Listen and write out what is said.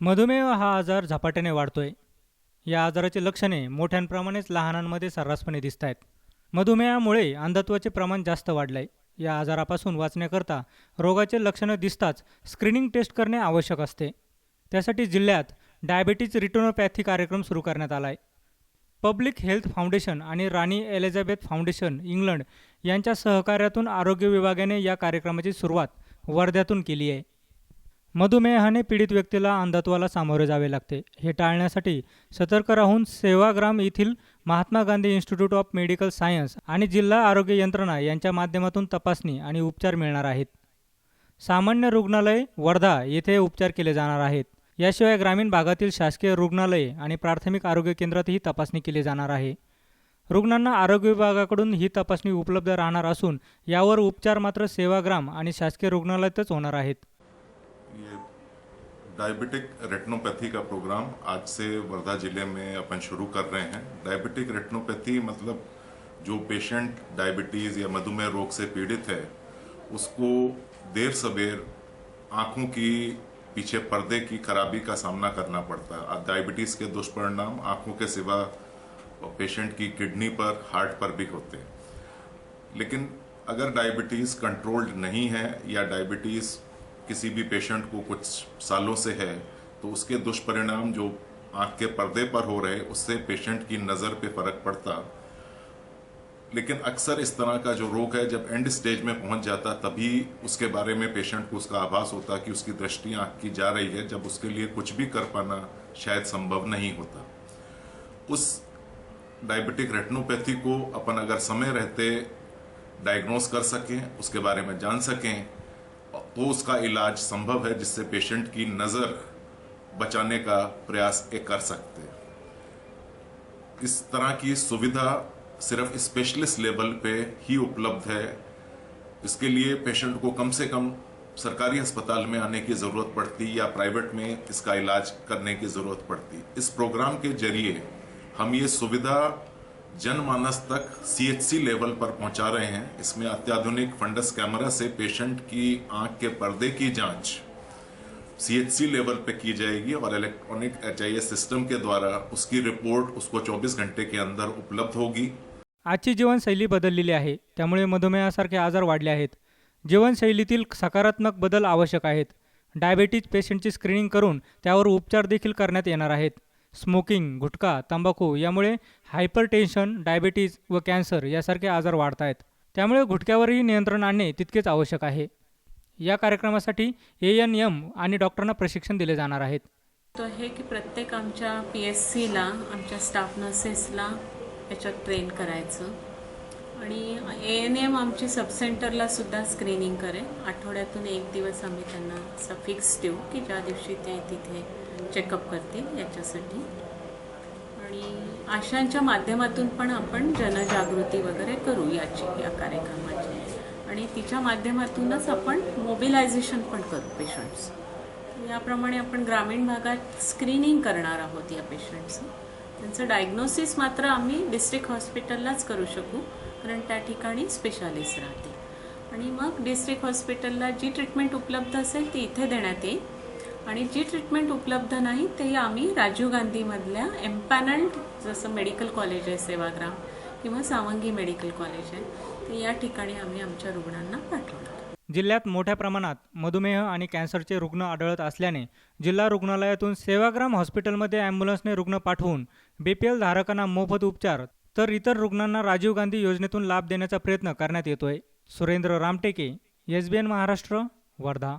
मधुमेह हा आजार झपाट्याने वाढतोय. या आजाराची लक्षणे मोठ्यांप्रमाणेच लहानांमध्ये सर्रासपणे दिसत आहेत मधुमेहामुळे अंधत्वाचे प्रमाण जास्त वाढलंय. या आजारापासून वाचण्याकरता रोगाचे लक्षणं दिसताच स्क्रीनिंग टेस्ट करणे आवश्यक असते. त्यासाठी जिल्ह्यात डायबेटीज रिटोनोपॅथी कार्यक्रम सुरू करण्यात आला आहे पब्लिक हेल्थ फाउंडेशन आणि राणी एलिझाबेथ फाउंडेशन इंग्लंड यांच्या सहकार्यातून आरोग्य विभागाने या कार्यक्रमाची सुरुवात वर्ध्यातून केली आहे. मधुमेहाने पीडित व्यक्तीला अंधत्वाला सामोरे जावे लागते. हे टाळण्यासाठी सतर्क राहून सेवाग्राम येथील Mahatma Gandhi institute of medical science आणि जिल्हा आरोग्य यंत्रणा यांच्या माध्यमातून तपासणी आणि उपचार मिळणार आहेत. सामान्य रुग्णालय वर्धा येथे उपचार केले जाणार आहेत. याशिवाय ग्रामीण भागातील शासकीय रुग्णालये आणि प्राथमिक आरोग्य केंद्रातही तपासणी केली जाणार आहे. रुग्णांना आरोग्य विभागाकडून ही तपासणी उपलब्ध राहणार असून यावर उपचार मात्र सेवाग्राम आणि शासकीय रुग्णालयातच होणार आहेत. ये डायबिटिक रेटनोपैथी का प्रोग्राम आज से वर्धा ज़िले में अपन शुरू कर रहे हैं। डायबिटिक रेटनोपैथी मतलब जो पेशेंट डायबिटीज़ या मधुमेह रोग से पीड़ित है, उसको देर सवेर आँखों की पीछे पर्दे की खराबी का सामना करना पड़ता है। डायबिटीज़ के दुष्परिणाम आँखों के सिवा पेशेंट की किडनी पर हार्ट पर भी होते हैं। लेकिन अगर डायबिटीज़ कंट्रोल्ड नहीं है या डायबिटीज़ किसी भी पेशेंट को कुछ सालों से है तो उसके दुष्परिणाम जो आँख के पर्दे पर हो रहे, उससे पेशेंट की नज़र पे फ़र्क पड़ता। लेकिन अक्सर इस तरह का जो रोग है, जब एंड स्टेज में पहुँच जाता, तभी उसके बारे में पेशेंट को उसका आभास होता कि उसकी दृष्टि आँख की जा रही है, जब उसके लिए कुछ भी कर पाना शायद संभव नहीं होता। उस डायबिटिक रेटनोपैथी को अपन अगर समय रहते डायग्नोस कर सकें, उसके बारे में जान सकें तो उसका इलाज संभव है जिससे पेशेंट की नज़र बचाने का प्रयास ये कर सकते हैं। इस तरह की सुविधा सिर्फ़ स्पेशलिस्ट लेवल पे ही उपलब्ध है। इसके लिए पेशेंट को कम से कम सरकारी अस्पताल में आने की ज़रूरत पड़ती या प्राइवेट में इसका इलाज करने की ज़रूरत पड़ती। इस प्रोग्राम के ज़रिए हम ये सुविधा जनमानस तक सीएचसी लेवल पर पहुंचा रहे हैं। इसमें अत्याधुनिक फंडस कैमरा से पेशेंट की आंख के पर्दे की जांच सीएचसी लेवल पे की जाएगी और इलेक्ट्रॉनिक एच सिस्टम के द्वारा उसकी रिपोर्ट उसको 24 घंटे के अंदर उपलब्ध होगी। आजची जीवनशैली बदललेली आहे त्यामुळे मधुमेहासारखे आजार वाढले आहेत. जीवनशैलीतील सकारात्मक बदल आवश्यक आहेत. डायबेटीज पेशंटची स्क्रीनिंग करून त्यावर उपचार देखील करण्यात येणार आहेत. स्मोकिंग गुटखा तंबाखू यामुळे हायपरटेन्शन डायबेटीज व कॅन्सर यासारखे आजार वाढत आहेत त्यामुळे गुटख्यावरही नियंत्रण आणणे तितकेच आवश्यक आहे. या कार्यक्रमासाठी ए एन एम आणि डॉक्टरांना प्रशिक्षण दिले जाणार आहेत. तर हे की प्रत्येक आमच्या पी एस सीला आमच्या स्टाफ नर्सेसला याच्यात ट्रेन करायचं. आणि ए एन एम आमची सबसेंटरला सुद्धा स्क्रीनिंग करेल. आठवड्यातून एक दिवस आम्ही त्यांना असा फिक्स देऊ की ज्या दिवशी ते तिथे चेकअप करतील याच्यासाठी. आणि आशांच्या माध्यमातून पण आपण जनजागृती वगैरे करू याची या कार्यक्रमाची. आणि तिच्या माध्यमातूनच आपण मोबिलायझेशन पण करू पेशंट्स याप्रमाणे आपण ग्रामीण भागात स्क्रीनिंग करणार आहोत या पेशंटचं त्यांचं डायग्नोसिस मात्र आम्ही डिस्ट्रिक्ट हॉस्पिटललाच करू शकू कारण त्या ठिकाणी स्पेशालिस्ट राहतील. आणि मग डिस्ट्रिक्ट हॉस्पिटलला जी ट्रीटमेंट उपलब्ध असेल ती इथे देण्यात येईल. आणि जी ट्रीटमेंट उपलब्ध नाही ते आम्ही राजीव गांधीमधल्या एम्पॅनल्ड जसं मेडिकल कॉलेज आहे सेवाग्राम किंवा सावंगी मेडिकल कॉलेज आहे तर या ठिकाणी आम्ही आमच्या रुग्णांना पाठवणार. जिल्ह्यात मोठ्या प्रमाणात मधुमेह आणि कॅन्सरचे रुग्ण आढळत असल्याने जिल्हा रुग्णालयातून सेवाग्राम हॉस्पिटलमध्ये ॲम्ब्युलन्सने रुग्ण पाठवून बीपीएल धारकांना मोफत उपचार तर इतर रुग्णांना राजीव गांधी योजनेतून लाभ देण्याचा प्रयत्न करण्यात येतोय. Surendra Ramteke S B N Maharashtra Wardha.